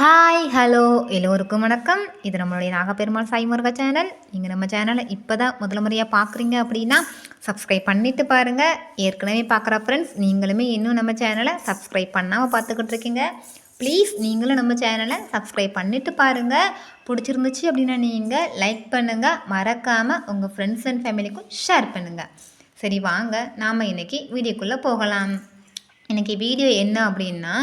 Hi hello எல்லோருக்கும் வணக்கம். இது நம்மளுடைய நாகப்பெருமாள் சாய்முருகா சேனல். நீங்கள் நம்ம சேனலை இப்போ தான் முதல் முறையாக பார்க்குறீங்க அப்படின்னா சப்ஸ்கிரைப் பண்ணிவிட்டு பாருங்கள் ஏற்கனவே பார்க்குற ஃப்ரெண்ட்ஸ் நீங்களுமே இன்னும் நம்ம சேனலை சப்ஸ்கிரைப் பண்ணாமல் பார்த்துக்கிட்டு இருக்கீங்க. ப்ளீஸ் நீங்களும் நம்ம சேனலை சப்ஸ்கிரைப் பண்ணிவிட்டு பாருங்கள் பிடிச்சிருந்துச்சு அப்படின்னா நீங்கள் லைக் பண்ணுங்கள் மறக்காமல் உங்கள் ஃப்ரெண்ட்ஸ் அண்ட் ஃபேமிலிக்கும் ஷேர் பண்ணுங்கள் சரி வாங்க. நாம் இன்றைக்கி வீடியோக்குள்ளே போகலாம். இன்றைக்கி வீடியோ என்ன அப்படின்னா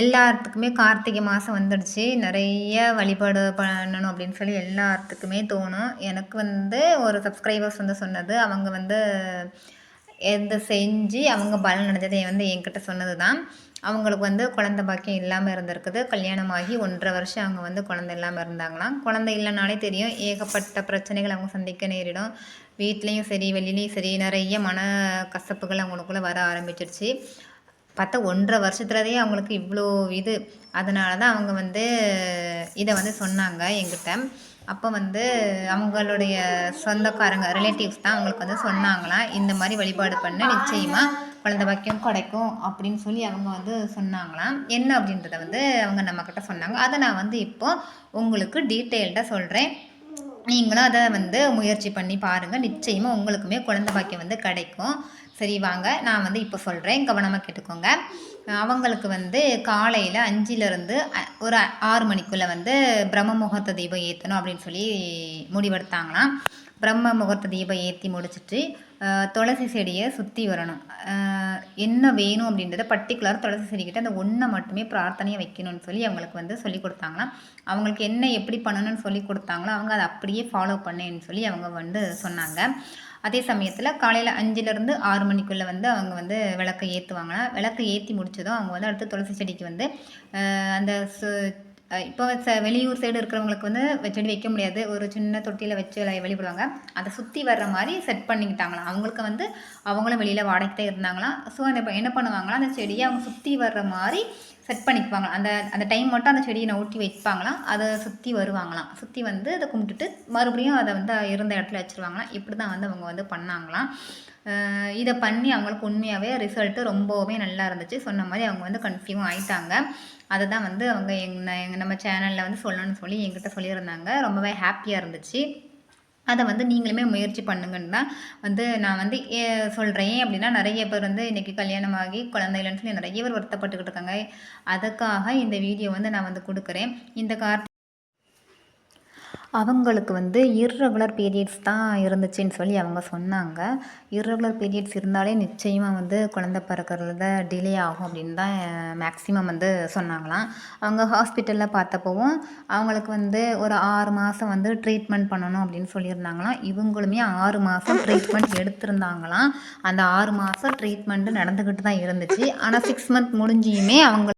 எல்லாத்துக்குமே கார்த்திகை மாதம் வந்துடுச்சு. நிறைய வழிபாடு பண்ணணும் அப்படின்னு சொல்லி எல்லாத்துக்குமே தோணும். எனக்கு வந்து ஒரு சப்ஸ்கிரைபர்ஸ் வந்து சொன்னது அவங்க வந்து எந்த செஞ்சு அவங்க பலன் அடைஞ்சதை வந்து என்கிட்ட சொன்னது தான் அவங்களுக்கு வந்து குழந்தை பாக்கியம் இல்லாமல் இருந்திருக்குது. கல்யாணமாகி ஒன்றரை வருஷம் அவங்க வந்து குழந்தை இல்லாமல் இருந்தாங்களாம். குழந்தை இல்லைனாலே தெரியும் ஏகப்பட்ட பிரச்சனைகள் அவங்க சந்திக்க நேரிடும். வீட்லேயும் சரி வெளியிலையும் சரி நிறைய மன கசப்புகள் அவங்களுக்குள்ளே வர ஆரம்பிச்சிடுச்சு பார்த்தா ஒன்றரை வருஷத்துலதே அவங்களுக்கு இவ்வளோ இது. அதனால தான் அவங்க வந்து இதை வந்து சொன்னாங்க என்கிட்ட. அப்போ வந்து அவங்களுடைய சொந்தக்காரங்க ரிலேட்டிவ்ஸ் தான் அவங்களுக்கு வந்து சொன்னாங்களாம் இந்த மாதிரி வழிபாடு பண்ண நிச்சயமாக குழந்தை பாக்கியம் கிடைக்கும் அப்படின்னு சொல்லி அவங்க வந்து சொன்னாங்களாம் என்ன அப்படின்றத வந்து அவங்க நம்மக்கிட்ட சொன்னாங்க. அதை நான் வந்து இப்போ உங்களுக்கு டீட்டெயில்டாக சொல்கிறேன் நீங்களும் அதை வந்து முயற்சி பண்ணி பாருங்கள் நிச்சயமாக உங்களுக்குமே குழந்தை பாக்கியம் வந்து கிடைக்கும். சரி வாங்க நான் வந்து இப்போ சொல்கிறேன் கவனமாக கேட்டுக்கோங்க. அவங்களுக்கு வந்து காலையில் அஞ்சிலிருந்து ஒரு ஆறு மணிக்குள்ளே வந்து பிரம்ம முகூர்த்த தீபம் ஏற்றணும் அப்படின்னு சொல்லி முடிவெடுத்தாங்களாம். பிரம்ம முகூர்த்த தீபம் ஏற்றி முடிச்சிட்டு துளசி செடியை சுற்றி வரணும். என்ன வேணும் அப்படின்றத பர்டிகுலர் துளசி செடிக்கிட்ட அந்த ஒன்றை மட்டுமே பிரார்த்தனையை வைக்கணும்னு சொல்லி அவங்களுக்கு வந்து சொல்லி கொடுத்தாங்களாம். அவங்களுக்கு என்ன எப்படி பண்ணணும்னு சொல்லி கொடுத்தாங்களோ அவங்க அதை அப்படியே ஃபாலோ பண்ணேன்னு சொல்லி அவங்க வந்து சொன்னாங்க. அதே சமயத்தில் காலையில் அஞ்சுலேருந்து ஆறு மணிக்குள்ளே வந்து அவங்க வந்து விளக்கை ஏற்றுவாங்களாம் விளக்கை ஏற்றி முடிச்சதும் அவங்க வந்து அடுத்து துளசி செடிக்கு வந்து அந்த சு இப்போ ச வெளியூர் சைடு இருக்கிறவங்களுக்கு வந்து செடி வைக்க முடியாது. ஒரு சின்ன தொட்டியில் வச்சு வெளிப்படுவாங்க. அதை சுற்றி வர்ற மாதிரி செட் பண்ணிக்கிட்டாங்களாம். அவங்களுக்கு வந்து அவங்களும் வெளியில் வாடகைத்தே இருந்தாங்களாம். ஸோ அந்த என்ன பண்ணுவாங்களாம்? அந்த செடியை அவங்க சுற்றி வர்ற மாதிரி செட் பண்ணிக்குவாங்க அந்த அந்த டைம் மட்டும் அந்த செடியை நவுட்டி வைப்பாங்களாம். அதை சுற்றி வருவாங்களாம். சுற்றி வந்து அதை கும்பிட்டுட்டு மறுபடியும் அதை வந்து இருந்த இடத்துல வச்சுருவாங்களாம். இப்படி தான் வந்து அவங்க வந்து பண்ணாங்களாம். இதை பண்ணி அவங்களுக்கு உண்மையாகவே ரிசல்ட்டு ரொம்பவுமே நல்லா இருந்துச்சு. சொன்ன மாதிரி அவங்க வந்து கன்ஃபியூம் ஆயிட்டாங்க. அதை தான் வந்து அவங்க எங் நம்ம சேனலில் வந்து சொல்லணும்னு சொல்லி எங்கிட்ட சொல்லியிருந்தாங்க. ரொம்பவே ஹாப்பியாக இருந்துச்சு. அதை வந்து நீங்களுமே முயற்சி பண்ணுங்கன்னு தான் வந்து நான் வந்து சொல்கிறேன் ஏன் அப்படின்னா நிறைய பேர் வந்து இன்றைக்கி கல்யாணமாகி ஆகி இல்லைன்னு சொல்லி நிறைய பேர் வருத்தப்பட்டுக்கிட்டு இருக்காங்க. அதுக்காக இந்த வீடியோ வந்து நான் வந்து கொடுக்குறேன். இந்த கார் அவங்களுக்கு வந்து இர்ரெகுலர் பீரியட்ஸ் தான் இருந்துச்சுன்னு சொல்லி அவங்க சொன்னாங்க. இர்ரெகுலர் பீரியட்ஸ் இருந்தாலே நிச்சயமாக வந்து குழந்த பிறக்கறதுல டிலே ஆகும் அப்படின்னு தான் மேக்ஸிமம் வந்து சொன்னாங்களாம். அவங்க ஹாஸ்பிட்டலில் பார்த்தப்போவும் அவங்களுக்கு வந்து ஒரு ஆறு மாதம் வந்து ட்ரீட்மெண்ட் பண்ணணும் அப்படின்னு சொல்லியிருந்தாங்களாம். இவங்களுமே ஆறு மாதம் ட்ரீட்மெண்ட் எடுத்திருந்தாங்களாம். அந்த ஆறு மாதம் ட்ரீட்மெண்ட்டு நடந்துக்கிட்டு தான் இருந்துச்சு. ஆனால் சிக்ஸ் மந்த் முடிஞ்சியுமே அவங்க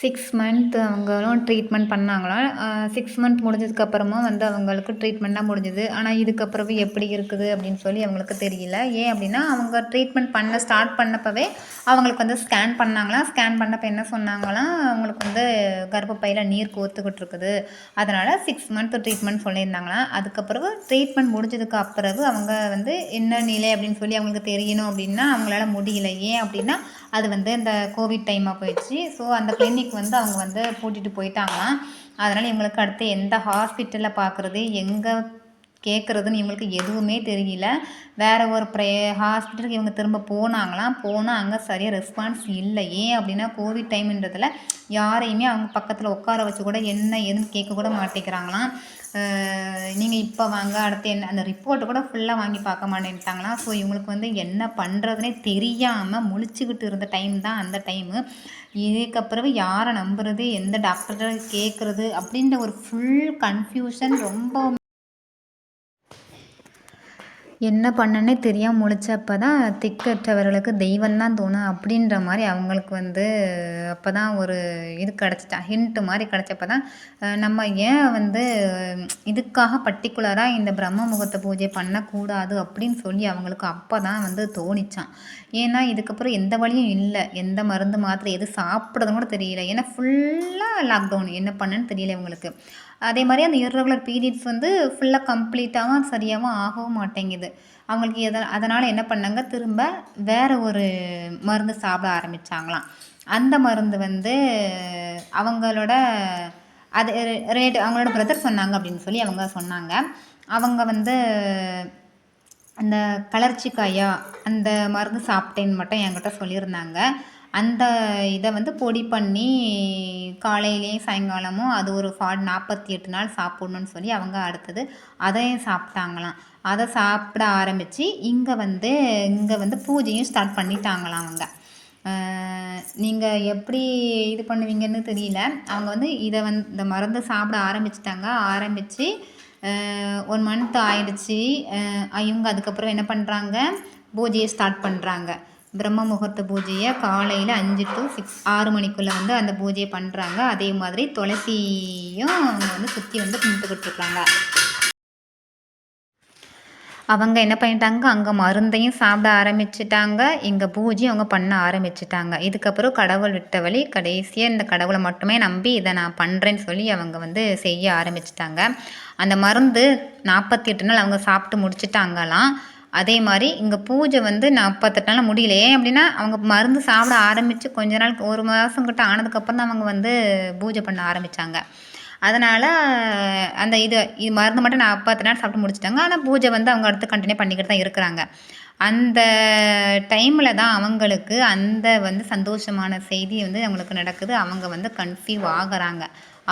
சிக்ஸ் மந்த் அவங்களும் ட்ரீட்மெண்ட் பண்ணாங்களாம் சிக்ஸ் மந்த் முடிஞ்சதுக்கப்புறமும் வந்து அவங்களுக்கு ட்ரீட்மெண்ட்லாம் முடிஞ்சுது. ஆனால் இதுக்கப்புறமும் எப்படி இருக்குது அப்படின்னு சொல்லி அவங்களுக்கு தெரியல. ஏன் அப்படின்னா அவங்க ட்ரீட்மெண்ட் பண்ண ஸ்டார்ட் பண்ணப்பவே அவங்களுக்கு வந்து ஸ்கேன் பண்ணாங்களாம் ஸ்கேன் பண்ணப்போ என்ன சொன்னாங்களாம் அவங்களுக்கு வந்து கர்ப்பப்பையில் நீர் கோத்துக்கிட்டு இருக்குது. அதனால் சிக்ஸ் மந்த் ட்ரீட்மெண்ட் சொல்லியிருந்தாங்களாம் அதுக்கப்புறம் ட்ரீட்மெண்ட் முடிஞ்சதுக்கு அப்புறம் அவங்க வந்து என்ன நிலை அப்படின்னு சொல்லி அவங்களுக்கு தெரியணும் அப்படின்னா அவங்களால முடியல. ஏன் அப்படின்னா அது வந்து இந்த கோவிட் டைமாக போயிடுச்சு. ஸோ அந்த கிளினிக் வந்து அவங்க வந்து பூட்டிட்டு போயிட்டாங்களாம். அதனால் இவங்களுக்கு அடுத்து எந்த ஹாஸ்பிட்டலில் பார்க்குறது எங்கே கேட்குறதுன்னு இவங்களுக்கு எதுவுமே தெரியல. வேறு ஒரு ப்ரே ஹாஸ்பிட்டலுக்கு இவங்க திரும்ப போனாங்களாம் போனால் அங்கே சரியாக ரெஸ்பான்ஸ் இல்லை. ஏன் அப்படின்னா கோவிட் டைம்ன்றதில் யாரையுமே அவங்க பக்கத்தில் உட்கார வச்சு கூட என்ன ஏதுன்னு கேட்க கூட மாட்டேங்கிறாங்களாம். நீங்கள் இப்போ வாங்க அடுத்து என்ன அந்த ரிப்போர்ட்டை கூட ஃபுல்லாக வாங்கி பார்க்க மாட்டேன்ட்டாங்களாம் ஸோ இவங்களுக்கு வந்து என்ன பண்ணுறதுனே தெரியாமல் முழிச்சுக்கிட்டு இருந்த டைம் தான் அந்த டைமு இதுக்கப்புறம் யாரை நம்புறது? எந்த டாக்டர்கிட்ட கேட்குறது அப்படின்ற ஒரு ஃபுல் கன்ஃபியூஷன் ரொம்ப என்ன பண்ணனே தெரியாமல் முழிச்சப்போ தான் திக்கற்றவர்களுக்கு தெய்வம் தான் தோணும் அப்படின்ற மாதிரி அவங்களுக்கு வந்து அப்போ தான் ஒரு இது கிடச்சிட்டா ஹிண்ட்டு மாதிரி கிடச்சப்ப தான் நம்ம ஏன் வந்து இதுக்காக பர்டிகுலராக இந்த பிரம்ம முகூர்த்த பூஜை பண்ணக்கூடாது அப்படின்னு சொல்லி அவங்களுக்கு அப்போ தான் வந்து தோணிச்சான். ஏன்னா இதுக்கப்புறம் எந்த வழியும் இல்லை. எந்த மருந்து மாத்திரை எது சாப்பிட்றதுன்னு கூட தெரியல. ஏன்னா ஃபுல்லாக லாக்டவுன் என்ன பண்ணுன்னு தெரியல இவங்களுக்கு. அதே மாதிரி அந்த இர்ரெகுலர் பீரியட்ஸ் வந்து ஃபுல்லாக கம்ப்ளீட்டாகவும் சரியாகவும் ஆகவும் மாட்டேங்குது. அவங்களுக்கு எத அதனால் என்ன பண்ணாங்க? திரும்ப வேறு ஒரு மருந்து சாப்பிட ஆரம்பிச்சாங்களாம். அந்த மருந்து வந்து அவங்களோட அது ரேட் அவங்களோட பிரதர் சொன்னாங்க அப்படின்னு சொல்லி அவங்க சொன்னாங்க. அவங்க வந்து அந்த கலர்ச்சிக்காயா அந்த மருந்து சாப்பிட்டேன்னு மட்டும் என்கிட்ட சொல்லியிருந்தாங்க. அந்த இதை வந்து பொடி பண்ணி காலையிலேயும் சாயங்காலமும் அது ஒரு ஃபா நாற்பத்தி எட்டு நாள் சாப்பிட்ணுன்னு சொல்லி அவங்க அடுத்தது அதையும் சாப்பிட்டாங்களாம். அதை சாப்பிட ஆரம்பித்து இங்கே வந்து இங்கே வந்து பூஜையும் ஸ்டார்ட் பண்ணிட்டாங்களாம் அவங்க. நீங்கள் எப்படி இது பண்ணுவீங்கன்னு தெரியல. அவங்க வந்து இதை வந்து இந்த மருந்து சாப்பிட ஆரம்பிச்சிட்டாங்க. ஆரம்பித்து ஒன் மந்த் ஆயிடுச்சு. இவங்க அதுக்கப்புறம் என்ன பண்ணுறாங்க பூஜையை ஸ்டார்ட் பண்ணுறாங்க பிரம்ம முகூர்த்த பூஜையை காலையில் அஞ்சு டு சிக்ஸ் ஆறு மணிக்குள்ளே வந்து அந்த பூஜையை பண்ணுறாங்க அதே மாதிரி துளசியும் அவங்க வந்து சுற்றி வந்து கும்பிட்டுக்கிட்டு இருக்காங்க. அவங்க என்ன பண்ணிட்டாங்க? அங்கே மருந்தையும் சாப்பிட ஆரம்பிச்சிட்டாங்க. இங்கே பூஜையும் அவங்க பண்ண ஆரம்பிச்சிட்டாங்க. இதுக்கப்புறம் கடவுள் விட்ட வழி கடைசியாக இந்த கடவுளை மட்டுமே நம்பி இதை நான் பண்ணுறேன்னு சொல்லி அவங்க வந்து செய்ய ஆரம்பிச்சிட்டாங்க. அந்த மருந்து நாற்பத்தி எட்டு நாள் அவங்க சாப்பிட்டு முடிச்சிட்டாங்களாம். அதே மாதிரி இங்கே பூஜை வந்து நாற்பத்தெட்டு நாள் முடியல. ஏன் அப்படின்னா அவங்க மருந்து சாப்பிட ஆரம்பித்து கொஞ்ச நாள் ஒரு மாதம் கிட்ட ஆனதுக்கப்புறம் தான் அவங்க வந்து பூஜை பண்ண ஆரம்பித்தாங்க அதனால் அந்த இது இது மருந்து மட்டும் நான் நாற்பத்து நாள் சாப்பிட்டு முடிச்சிட்டாங்க. ஆனால் பூஜை வந்து அவங்க அடுத்து கண்டினியூ பண்ணிக்கிட்டு தான் இருக்கிறாங்க. அந்த டைமில் தான் அவங்களுக்கு அந்த வந்து சந்தோஷமான செய்தி வந்து அவங்களுக்கு நடக்குது. அவங்க வந்து கன்ஃபியூவ் ஆகிறாங்க.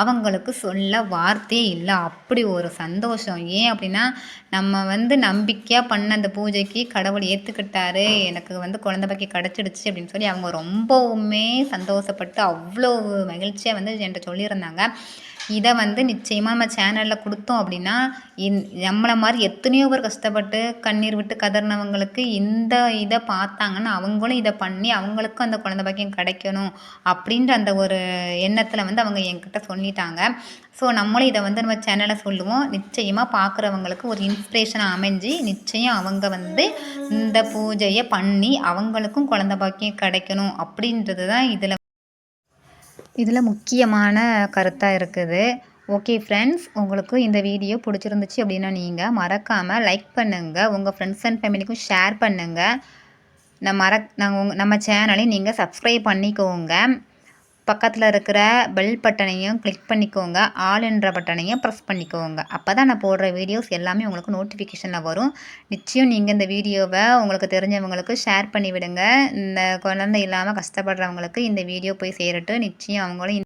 அவங்களுக்கு சொல்ல வார்த்தையே இல்லை. அப்படி ஒரு சந்தோஷம். ஏன் அப்படின்னா நம்ம வந்து நம்பிக்கையாக பண்ண அந்த பூஜைக்கு கடவுள் ஏற்றுக்கிட்டாரு எனக்கு வந்து குழந்த பாக்கி கிடச்சிடுச்சு அப்படின்னு சொல்லி அவங்க ரொம்பவுமே சந்தோஷப்பட்டு அவ்வளோ மகிழ்ச்சியாக வந்து என்கிட்ட சொல்லியிருந்தாங்க. இதை வந்து நிச்சயமாக நம்ம சேனலில் கொடுத்தோம் அப்படின்னா இந் நம்மளை மாதிரி எத்தனையோ பேர் கஷ்டப்பட்டு கண்ணீர் விட்டு கதறினவங்களுக்கு இந்த இதை பார்த்தாங்கன்னா அவங்களும் இதை பண்ணி அவங்களுக்கும் அந்த குழந்த பாக்கியம் கிடைக்கணும் அப்படின்ற அந்த ஒரு எண்ணத்தில் வந்து அவங்க என்கிட்ட சொல்லிட்டாங்க. ஸோ நம்மளும் இதை வந்து நம்ம சேனலை சொல்லுவோம். நிச்சயமாக பார்க்குறவங்களுக்கு ஒரு இன்ஸ்பிரேஷனாக அமைஞ்சு நிச்சயம் அவங்க வந்து இந்த பூஜையை பண்ணி அவங்களுக்கும் குழந்த பாக்கியம் கிடைக்கணும் அப்படின்றது தான் இதில். இதில் முக்கியமான கருத்தாக இருக்குது. ஓகே ஃப்ரெண்ட்ஸ் உங்களுக்கு இந்த வீடியோ பிடிச்சிருந்துச்சு அப்படின்னா நீங்கள் மறக்காமல் லைக் பண்ணுங்கள் உங்கள் ஃப்ரெண்ட்ஸ் அண்ட் ஃபேமிலிக்கும் ஷேர் பண்ணுங்கள் நம்ம மற நாங்கள் உங்கள் நம்ம சேனலை நீங்கள் சப்ஸ்கிரைப் பண்ணிக்கோங்க. பக்கத்தில் இருக்கிற பெல் பட்டனையும் கிளிக் பண்ணிக்கோங்க. ஆல் என்ற பட்டனையும் ப்ரெஸ் பண்ணிக்கோங்க. அப்போ தான் நான் போடுற வீடியோஸ் எல்லாமே உங்களுக்கு நோட்டிஃபிகேஷனில் வரும். நிச்சயம் நீங்கள் இந்த வீடியோவை உங்களுக்கு தெரிஞ்சவங்களுக்கு ஷேர் பண்ணி விடுங்க இந்த குழந்தை இல்லாமல் கஷ்டப்படுறவங்களுக்கு இந்த வீடியோ போய் சேரட்டும். நிச்சயம் அவங்களும்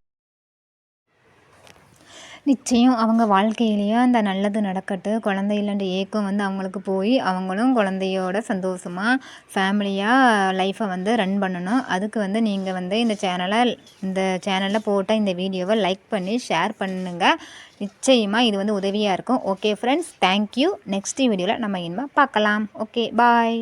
நிச்சயம் அவங்க வாழ்க்கையிலேயும் அந்த நல்லது நடக்கட்டு குழந்தை இல்லைன்ற ஏக்கம் வந்து அவங்களுக்கு போய் அவங்களும் குழந்தையோட சந்தோஷமாக ஃபேமிலியாக லைஃப்பை வந்து ரன் பண்ணணும். அதுக்கு வந்து நீங்கள் வந்து இந்த சேனலை இந்த சேனலில் போட்ட இந்த வீடியோவை லைக் பண்ணி ஷேர் பண்ணுங்கள் நிச்சயமாக இது வந்து உதவியாக இருக்கும். ஓகே ஃப்ரெண்ட்ஸ் தேங்க்யூ நெக்ஸ்ட் வீடியோவில் நம்ம இனிமேல் பார்க்கலாம். Okay bye